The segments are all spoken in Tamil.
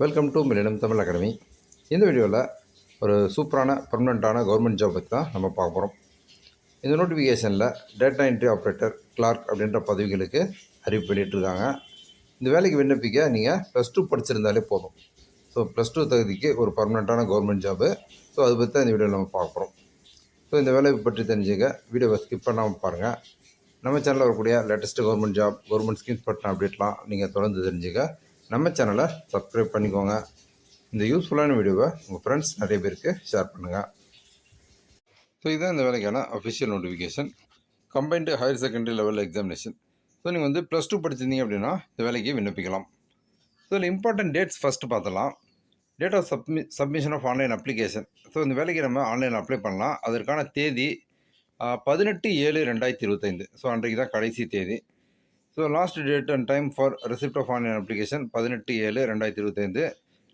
Welcome to Millennium Tamil Academy இந்த வீடியோவில் ஒரு சூப்பரான பர்மனெண்ட்டான கவர்மெண்ட் ஜாப் பற்றி தான் நம்ம பார்க்க போகிறோம் இந்த நோட்டிஃபிகேஷனில் டேட்டா என்ட்ரி ஆப்ரேட்டர் கிளார்க் அப்படின்ற பதவிகளுக்கு அறிவிப்பு வெளியிட்டிருக்காங்க. இந்த வேலைக்கு விண்ணப்பிக்க நீங்கள் ப்ளஸ் டூ படிச்சிருந்தாலே போதும். ஸோ ப்ளஸ் டூ தகுதிக்கு ஒரு பர்மனெண்ட்டான கவர்மெண்ட் ஜாபு ஸோ அதை பற்றி தான் இந்த வீடியோவில் நம்ம பார்க்க போகிறோம் ஸோ இந்த வேலையை பற்றி தெரிஞ்சுக்க வீடியோவை ஸ்கிப் பண்ணாமல் பாருங்கள் நம்ம சேனலில் வரக்கூடிய latest government job government schemes பற்றின அப்டேட்லாம் நீங்கள் தொடர்ந்து தெரிஞ்சுக்க நம்ம சேனலை சப்ஸ்கிரைப் பண்ணிக்கோங்க. இந்த யூஸ்ஃபுல்லான வீடியோவை உங்கள் ஃப்ரெண்ட்ஸ் நிறைய பேருக்கு ஷேர் பண்ணுங்கள் ஸோ இதுதான் இந்த வேலைக்கான official notification combined higher secondary level examination so நீங்கள் வந்து ப்ளஸ் டூ படிச்சிருந்தீங்க அப்படின்னா இந்த வேலைக்கு விண்ணப்பிக்கலாம். ஸோ இதில் இம்பார்ட்டன்ட் டேட்ஸ் ஃபஸ்ட்டு பார்த்தலாம் date of submi submission of online application so இந்த வேலைக்கு நம்ம ஆன்லைன் அப்ளை பண்ணலாம். அதற்கான தேதி பதினெட்டு ஏழு ரெண்டாயிரத்தி இருபத்தைந்து. ஸோ அன்றைக்கு தான் கடைசி தேதி. So last date and time for receipt of online application பதினெட்டு ஏழு ரெண்டாயிரத்தி இருபத்தைந்து.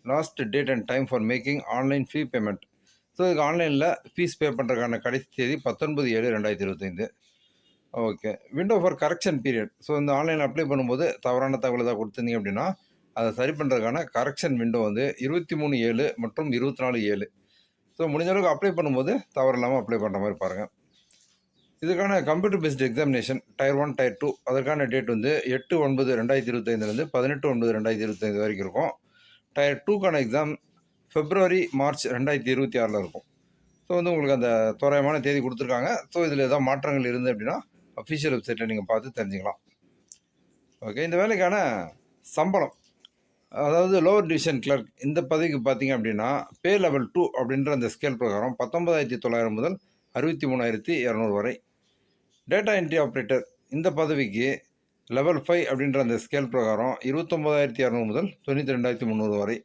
Last date and time for making online fee payment so இதுக்கு ஆன்லைனில் ஃபீஸ் பே பண்ணுறதுக்கான கடைசி தேதி பத்தொன்பது ஏழு ரெண்டாயிரத்தி இருபத்தைந்து. Okay window for correction period so இந்த ஆன்லைனில் அப்ளை பண்ணும்போது தவறான தகவல் ஏதாவது கொடுத்துருந்தீங்க அப்படின்னா அதை சரி பண்ணுறதுக்கான கரெக்ஷன் விண்டோ வந்து இருபத்தி மூணு ஏழு மற்றும் இருபத்தி நாலு ஏழு. ஸோ முடிஞ்ச அளவுக்கு அப்ளை பண்ணும்போது தவறு இல்லாமல் அப்ளை பண்ணுற மாதிரி பாருங்கள் இதுக்கான computer based examination tier one tier two அதற்கான டேட் வந்து எட்டு ஒன்பது ரெண்டாயிரத்தி இருபத்தைந்துலேருந்து பதினெட்டு ஒன்பது ரெண்டாயிரத்தி இருபத்தைந்து வரைக்கும் இருக்கும். டயர் டூக்கான எக்ஸாம் ஃபெப்ரவரி மார்ச் ரெண்டாயிரத்தி இருபத்தி ஆறில் இருக்கும். ஸோ வந்து உங்களுக்கு அந்த தோராயமான தேதி கொடுத்துருக்காங்க. ஸோ இதில் ஏதாவது மாற்றங்கள் இருந்து அப்படின்னா அஃபிஷியல் வெப்சைட்டில் நீங்கள் பார்த்து தெரிஞ்சுக்கலாம். ஓகே இந்த வேலைக்கான சம்பளம் அதாவது லோவர் டிவிஷன் கிளர்க் இந்த பதவிக்கு பார்த்தீங்க அப்படின்னா பே லெவல் டூ அப்படின்ற அந்த ஸ்கேல் பிரகாரம் பத்தொன்பதாயிரத்தி தொள்ளாயிரம் முதல் அறுபத்தி மூணாயிரத்தி இரநூறு வரை. டேட்டா என்ட்ரி ஆப்ரேட்டர் இந்த பதவிக்கு லெவல் ஃபைவ் அப்படின்ற அந்த ஸ்கேல் பிரகாரம் இருபத்தொம்போதாயிரத்தி இரநூறு முதல் தொண்ணூற்றி ரெண்டாயிரத்தி முந்நூறு வரை.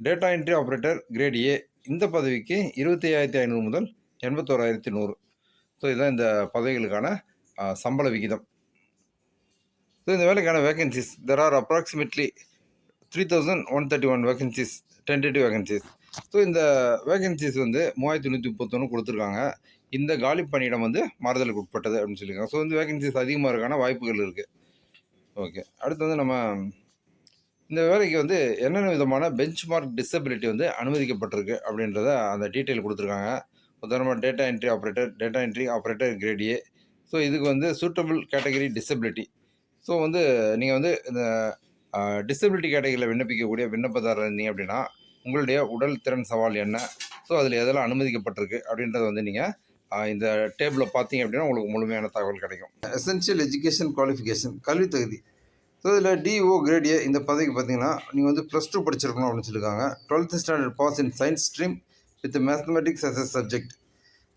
Data entry operator grade A இந்த பதவிக்கு இருபத்தி ஐயாயிரத்தி ஐநூறு முதல் எண்பத்தோராயிரத்தி நூறு. ஸோ இதுதான் இந்த பதவிகளுக்கான சம்பள விகிதம். ஸோ இந்த வேலைக்கான vacancies there are approximately three thousand one thirty one vacancies tentative vacancies so இந்த வேகன்சிஸ் வந்து மூவாயிரத்தி தொண்ணூற்றி முப்பத்தொன்று கொடுத்துருக்காங்க. இந்த காலி பணியிடம் வந்து மாறுதலுக்கு உட்பட்டது அப்படின்னு சொல்லியிருக்காங்க. ஸோ வந்து வேகன்சிஸ் அதிகமாக இருக்கான வாய்ப்புகள் இருக்குது ஓகே அடுத்து வந்து நம்ம இந்த வேலைக்கு வந்து என்னென்ன விதமான பெஞ்ச் மார்க் டிசபிலிட்டி வந்து அனுமதிக்கப்பட்டிருக்கு அப்படின்றத அந்த டீட்டெயில் கொடுத்துருக்காங்க. உதாரணமாக data entry operator data entry operator grade A so இதுக்கு வந்து சூட்டபிள் கேட்டகரி டிசபிலிட்டி ஸோ வந்து நீங்கள் வந்து இந்த டிசபிலிட்டி கேட்டகரியில் விண்ணப்பிக்கக்கூடிய விண்ணப்பதாரர் இருந்தீங்க அப்படின்னா உங்களுடைய உடல் திறன் சவால் என்ன? ஸோ அதில் எதெல்லாம் அனுமதிக்கப்பட்டிருக்கு அப்படின்றத வந்து நீங்கள் இந்த டேபிளில் பார்த்தீங்க அப்படின்னா உங்களுக்கு முழுமையான தகவல் கிடைக்கும். எசென்ஷியல் எஜுகேஷன் குவாலிஃபிகேஷன் கல்வி தகுதி. ஸோ இதில் டிஓ கிரேட் ஏ இந்த பதவிக்கு பார்த்தீங்கன்னா நீங்கள் வந்து ப்ளஸ் டூ படிச்சிருக்கணும் அப்படின்னு சொல்லியிருக்காங்க. Twelfth standard pass in science stream with mathematics as a subject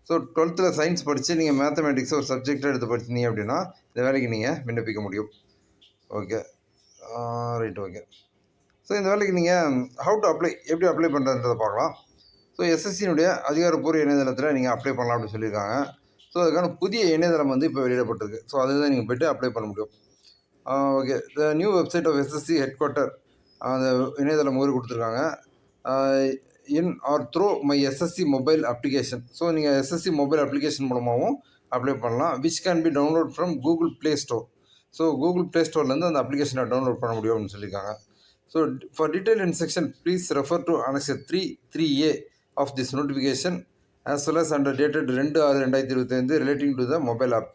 so டுவெல்த்தில் சயின்ஸ் படித்து நீங்கள் மேத்தமெட்டிக்ஸ் ஒரு சப்ஜெக்டாக எடுத்து படிச்சிங்க அப்படின்னா இந்த வேலைக்கு நீங்கள் விண்ணப்பிக்க முடியும். ஓகே ரைட் ஓகே ஸோ இந்த வேலைக்கு நீங்கள் ஹவு டு அப்ளை எப்படி அப்ளை பண்ணுறதுன்றதை பார்க்கலாம். ஸோ எஸ்எஸ்சியினுடைய அதிகாரப்பூர்வ இணையதளத்தில் நீங்கள் அப்ளை பண்ணலாம் அப்படின்னு சொல்லியிருக்காங்க. ஸோ அதுக்கான புதிய இணையதளம் வந்து இப்போ வெளியிடப்பட்டிருக்கு. ஸோ அதுதான் நீங்கள் போய்ட்டு அப்ளை பண்ண முடியும். Okay the new website of SSC headquarter அந்த இணையதளம் ஊறி கொடுத்துருக்காங்க. In or through my SSC mobile application so நீங்கள் எஸ்எஸ்சி மொபைல் அப்ளிகேஷன் மூலமாகவும் அப்ளை பண்ணலாம். Which can be download from Google Play Store so Google Play ஸ்டோர்லேருந்து அந்த அப்ளிகேஷனை டவுன்லோட் பண்ண முடியும் அப்படின்னு சொல்லியிருக்காங்க. So for detail instruction please refer to annexure three three A of this notification as well as under dated ரெண்டு ஆறு ரெண்டாயிரத்தி இருபத்தைந்து relating to the mobile app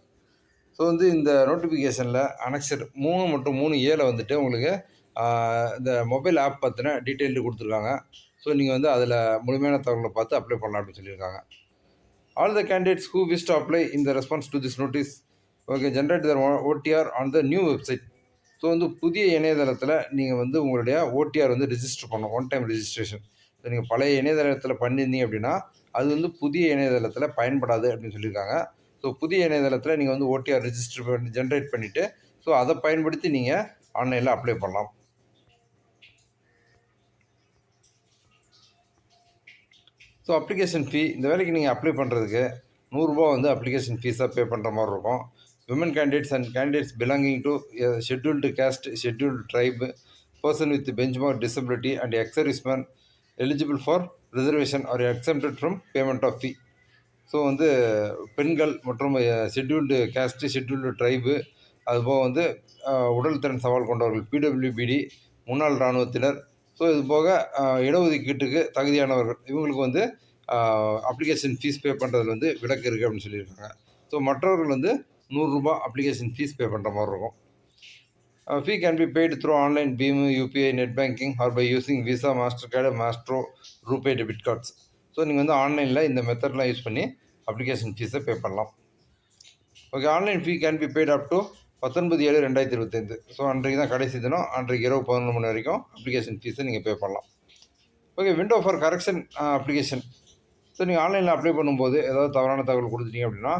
so வந்து இந்த நோட்டிஃபிகேஷனில் அனக்சர் மூணு மற்றும் மூணு ஏல வந்துட்டு உங்களுக்கு இந்த மொபைல் ஆப் பற்றின டீட்டெயில் கொடுத்துருக்காங்க. ஸோ நீங்கள் வந்து அதில் முழுமையான தகவலை பார்த்து அப்ளை பண்ணலாம் அப்படின்னு சொல்லியிருக்காங்க. All the candidates who wish to apply in the response to this notice okay generate their OTR on the new website so வந்து புதிய இணையதளத்தில் நீங்கள் வந்து உங்களுடைய ஓடிஆர் வந்து ரிஜிஸ்டர் பண்ணணும். ஒன் டைம் ரிஜிஸ்ட்ரேஷன் ஸோ நீங்கள் பழைய இணையதளத்தில் பண்ணியிருந்தீங்க அப்படின்னா அது வந்து புதிய இணையதளத்தில் பயன்படாது அப்படின்னு சொல்லியிருக்காங்க. ஸோ புதிய இணையதளத்தில் நீங்கள் வந்து ஓடிஆர் ரிஜிஸ்டர் பண்ணி ஜென்ரேட் பண்ணிவிட்டு ஸோ அதை பயன்படுத்தி நீங்கள் ஆன்லைனில் அப்ளை பண்ணலாம். ஸோ அப்ளிகேஷன் ஃபீ இந்த வேலைக்கு நீங்கள் அப்ளை பண்ணுறதுக்கு நூறுரூபா வந்து அப்ளிகேஷன் ஃபீஸாக பே பண்ணுற மாதிரி இருக்கும். Women candidates and candidates belonging to scheduled caste scheduled tribe person with benchmark disability and ex serviceman eligible for reservation are exempted from payment of fee so வந்து பெண்கள் மற்றும் ஷெட்யூல்டு கேஸ்ட்டு ஷெட்யூல்டு ட்ரைபு அதுபோக வந்து உடல் திறன் சவால் கொண்டவர்கள் பிடபிள்யூபிடி முன்னாள் இராணுவத்தினர். ஸோ இது போக இடஒதுக்கீட்டுக்கு தகுதியானவர்கள். இவங்களுக்கு வந்து அப்ளிகேஷன் ஃபீஸ் பே பண்ணுறதுல வந்து விலக்கு இருக்குது அப்படின்னு சொல்லியிருக்காங்க. ஸோ மற்றவர்கள் வந்து நூறுரூபா அப்ளிகேஷன் ஃபீஸ் பே பண்ணுற மாதிரி இருக்கும். Fee can be paid through online BHIM UPI net banking or by using Visa Mastercard Maestro RuPay debit cards so நீங்கள் வந்து ஆன்லைனில் இந்த மெத்தட்லாம் யூஸ் பண்ணி அப்ளிகேஷன் ஃபீஸை பே பண்ணலாம். Okay online fee can be paid up to பத்தொன்பது ஏழு ரெண்டாயிரத்தி இருபத்தைந்து. ஸோ அன்றைக்கு தான் கடைசி தினம் அன்றைக்கு இரவு பதினொன்று மணி வரைக்கும் அப்ளிகேஷன் ஃபீஸை நீங்கள் பே பண்ணலாம். Okay window for correction application so நீங்கள் ஆன்லைனில் அப்ளை பண்ணும்போது ஏதாவது தவறான தகவல் கொடுத்துட்டீங்க அப்படின்னா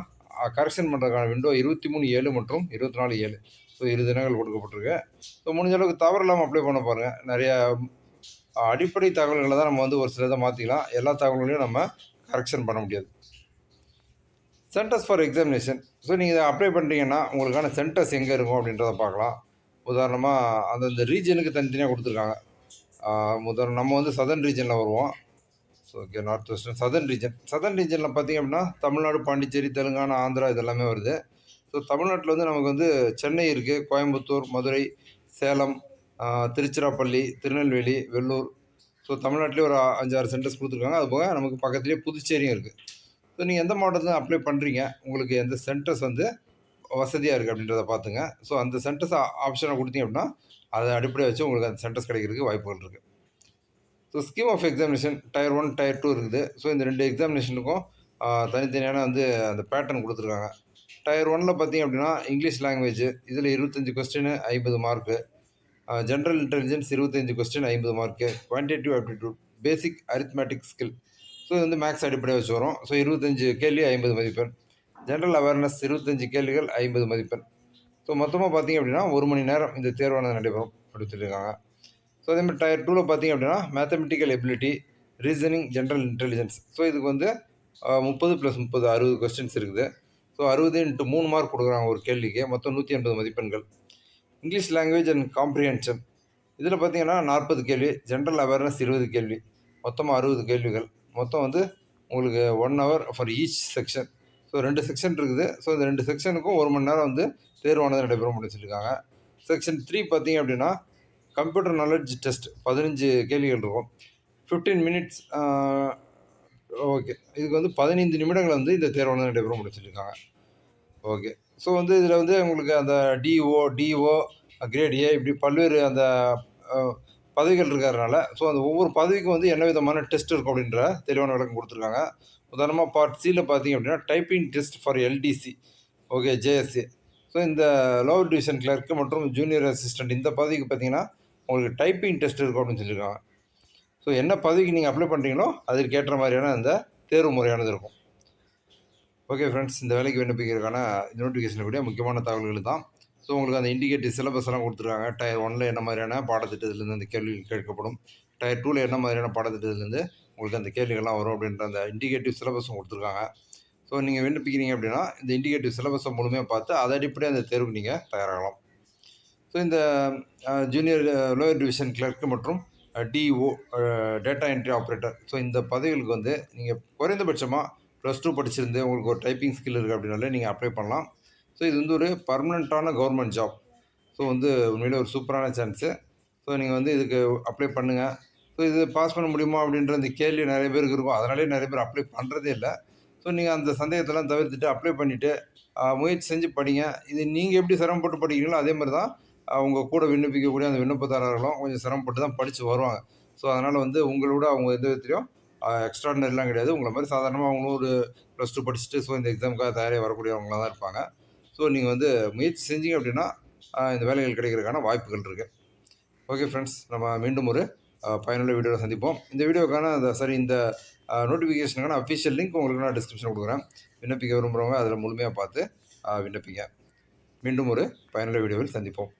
கரெக்ஷன் பண்ணுறதுக்கான விண்டோ இருபத்தி மூணு ஏழு மற்றும் இருபத்தி நாலு ஏழு. ஸோ இரு தினங்கள் கொடுக்கப்பட்டிருக்கு. ஸோ முடிஞ்ச அளவுக்கு தவறு இல்லாமல் அப்ளை பண்ண பாருங்கள் நிறையா அடிப்படை தகவல்களை தான் நம்ம வந்து ஒரு சிலதை மாற்றிக்கலாம் எல்லா தகவல்களையும் நம்ம கரெக்ஷன் பண்ண முடியாது. சென்டர்ஸ் ஃபார் எக்ஸாமினேஷன் ஸோ நீங்கள் இதை அப்ளை பண்ணுறீங்கன்னா உங்களுக்கான சென்டர்ஸ் எங்கே இருக்கும் அப்படின்றத பார்க்கலாம். உதாரணமாக அந்தந்த ரீஜனுக்கு தனித்தனியாக கொடுத்துருக்காங்க. உதாரணம் நம்ம வந்து சதர்ன் ரீஜனில் வருவோம். So okay north western southern region southern ரீஜனில் பார்த்தீங்க அப்படின்னா தமிழ்நாடு பாண்டிச்சேரி தெலுங்கானா ஆந்திரா இதெல்லாமே வருது. ஸோ தமிழ்நாட்டில் வந்து நமக்கு வந்து சென்னை இருக்குது கோயம்புத்தூர் மதுரை சேலம் திருச்சிராப்பள்ளி திருநெல்வேலி வெள்ளூர். ஸோ தமிழ்நாட்டிலே ஒரு அஞ்சாறு சென்டர்ஸ் கொடுத்துருக்காங்க. அது போக நமக்கு பக்கத்துலேயே புதுச்சேரியும் இருக்குது ஸோ நீங்கள் எந்த மாவட்டத்தில் அப்ளை பண்ணுறீங்க உங்களுக்கு எந்த சென்டர்ஸ் வந்து வசதியாக இருக்குது அப்படின்றத பார்த்துங்க ஸோ அந்த சென்டர்ஸ் ஆப்ஷனை கொடுத்தீங்க அப்படின்னா அதை அடிப்படையாக வச்சு உங்களுக்கு அந்த சென்டர்ஸ் கிடைக்கிறதுக்கு வாய்ப்புகள் இருக்குது so scheme of examination tier one tier two இருக்குது. ஸோ இந்த ரெண்டு எக்ஸாமினேஷனுக்கும் தனித்தனியான வந்து அந்த பேட்டர்ன் கொடுத்துருக்காங்க. டயர் ஒனில் பார்த்தீங்க அப்படின்னா இங்கிலீஷ் லாங்குவேஜ் இதில் இருபத்தஞ்சி கொஸ்டின் ஐம்பது மார்க்கு ஜென்ரல் இன்டெலிஜென்ஸ் இருபத்தஞ்சி கொஸ்டின் ஐம்பது mark quantitative aptitude basic arithmetic skill so இது வந்து மேக்ஸ் அடிப்படையாக வச்சு வரும். ஸோ இருபத்தஞ்சி கேள்வி ஐம்பது மதிப்பெண். ஜென்ரல் அவேர்னஸ் இருபத்தஞ்சி கேள்விகள் ஐம்பது மதிப்பெண். ஸோ மொத்தமாக பார்த்தீங்க அப்படின்னா ஒரு மணி நேரம் இந்த தேர்வானது நடைபெறும். அப்படின்னு சொல்லியிருக்காங்க ஸோ அதே மாதிரி டயர் டூவில் பார்த்தீங்க அப்படின்னா mathematical ability reasoning general intelligence so இதுக்கு வந்து முப்பது ப்ளஸ் முப்பது அறுபது கொஸ்டின்ஸ் இருக்குது. ஸோ அறுபது இன்ட்டு மூணு மார்க் கொடுக்குறாங்க ஒரு கேள்விக்கு. மொத்தம் நூற்றி எண்பது மதிப்பெண்கள். இங்கிலீஷ் லாங்குவேஜ் அண்ட் காம்ப்ரிஹென்ஷன் இதில் பார்த்தீங்கன்னா நாற்பது கேள்வி. ஜென்ரல் அவேர்னஸ் இருபது கேள்வி. மொத்தமாக அறுபது கேள்விகள். மொத்தம் வந்து உங்களுக்கு one hour for each section so ரெண்டு செக்ஷன் இருக்குது. ஸோ இந்த ரெண்டு செக்ஷனுக்கும் ஒரு மணி நேரம் வந்து தேர்வானது நடைபெறும் அப்படின்னு சொல்லியிருக்காங்க. செக்ஷன் த்ரீ பார்த்தீங்க அப்படின்னா கம்ப்யூட்டர் நாலேஜ் டெஸ்ட் பதினஞ்சு கேள்விகள் இருக்கும். ஃபிஃப்டீன் மினிட்ஸ் ஓகே இதுக்கு வந்து பதினைந்து நிமிடங்கள் வந்து இந்த தேர்வானது நடைபெறும் முடிச்சிருக்காங்க ஓகே ஸோ வந்து இதில் வந்து உங்களுக்கு அந்த டிஓ டிஓ கிரேட் ஏ இப்படி பல்வேறு அந்த பதவிகள் இருக்கிறதுனால ஸோ அந்த ஒவ்வொரு பதவிக்கும் வந்து என்ன விதமான டெஸ்ட் இருக்கும் அப்படின்ற தெளிவான விளக்கம் கொடுத்துருக்காங்க. உதாரணமாக பார்ட் சியில் பார்த்தீங்க அப்படின்னா typing test for LDC okay JSC so இந்த லோவர் டிவிஷன் கிளர்க்கு மற்றும் ஜூனியர் அசிஸ்டன்ட் இந்த பதவிக்கு பார்த்தீங்கன்னா உங்களுக்கு டைப்பிங் டெஸ்ட் இருக்கும் அப்படின்னு சொல்லியிருக்காங்க. ஸோ என்ன பதவிக்கு நீங்கள் அப்ளை பண்ணுறீங்களோ அதுக்கு ஏற்ற மாதிரியான அந்த தேர்வு முறையானது இருக்கும். ஓகே ஃப்ரெண்ட்ஸ் இந்த வேலைக்கு விண்ணப்பிக்கிறதுக்கான நோட்டிஃபிகேஷன் கூட முக்கியமான தகவல்கள் தான் ஸோ உங்களுக்கு அந்த இண்டிகேட்டிவ் சிலபஸ் எல்லாம் கொடுத்துருக்காங்க. டயர் ஒனில் என்ன மாதிரியான பாடத்திட்டத்துலேருந்து அந்த கேள்விகள் கேட்கப்படும். டயர் டூவில் என்ன மாதிரியான பாடத்திட்டத்திலேருந்து உங்களுக்கு அந்த கேள்விகள்லாம் வரும் அப்படின்ற அந்த இண்டிகேட்டிவ் சிலபஸும் கொடுத்துருக்காங்க. ஸோ நீங்கள் விண்ணப்பிக்கிறீங்க அப்படின்னா இந்த இண்டிகேட்டிவ் சிலபஸை முழுமையாக பார்த்து அதை அடிப்படையாக அந்த தேர்வுக்கு நீங்கள் தயாராகலாம். ஸோ இந்த ஜூனியர் லோயர் டிவிஷன் கிளர்க்கு மற்றும் DO data entry operator so இந்த பதவிகளுக்கு வந்து நீங்கள் குறைந்தபட்சமாக ப்ளஸ் டூ படிச்சிருந்து உங்களுக்கு ஒரு டைப்பிங் ஸ்கில் இருக்குது அப்படின்னாலே நீங்கள் அப்ளை பண்ணலாம். ஸோ இது வந்து ஒரு பர்மனெண்ட்டான கவர்மெண்ட் ஜாப் ஸோ வந்து உண்மையிலே ஒரு சூப்பரான சான்ஸு ஸோ நீங்கள் வந்து இதுக்கு அப்ளை பண்ணுங்கள் ஸோ இது பாஸ் பண்ண முடியுமா அப்படின்ற அந்த கேள்வி நிறைய பேருக்கு இருக்கும். அதனாலே நிறைய பேர் அப்ளை பண்ணுறதே இல்லை. ஸோ நீங்கள் அந்த சந்தேகத்தெல்லாம் தவிர்த்துட்டு அப்ளை பண்ணிவிட்டு முயற்சி செஞ்சு படிங்க. இது நீங்கள் எப்படி சிரமப்பட்டு படிக்கிறீங்களோ அதே மாதிரி தான் அவங்க கூட விண்ணப்பிக்கக்கூடிய அந்த விண்ணப்பதாரர்களும் கொஞ்சம் சிரமப்பட்டு தான் படித்து வருவாங்க. ஸோ அதனால் வந்து உங்களோட அவங்க எந்த விதத்துலையும் எக்ஸ்ட்ராடனரிலாம் கிடையாது. உங்களை மாதிரி சாதாரணமாக அவங்களும் ஒரு ப்ளஸ் டூ படிச்சுட்டு ஸோ இந்த எக்ஸாமுக்காக தயாராக வரக்கூடியவங்களாக தான் இருப்பாங்க. ஸோ நீங்கள் வந்து முயற்சி செஞ்சீங்க அப்படின்னா இந்த வேலைகள் கிடைக்கிறதுக்கான வாய்ப்புகள் இருக்குது ஓகே ஃப்ரெண்ட்ஸ் நம்ம மீண்டும் ஒரு பயனுள்ள வீடியோவில் சந்திப்போம். இந்த வீடியோக்கான அந்த சரி இந்த நோட்டிஃபிகேஷனுக்கான அஃபிஷியல் லிங்க் உங்களுக்கு நான் டிஸ்கிரிப்ஷன் கொடுக்குறேன். விண்ணப்பிக்க விரும்புகிறவங்க அதில் முழுமையாக பார்த்து விண்ணப்பிங்க. மீண்டும் ஒரு பயனுள்ள வீடியோவில் சந்திப்போம்.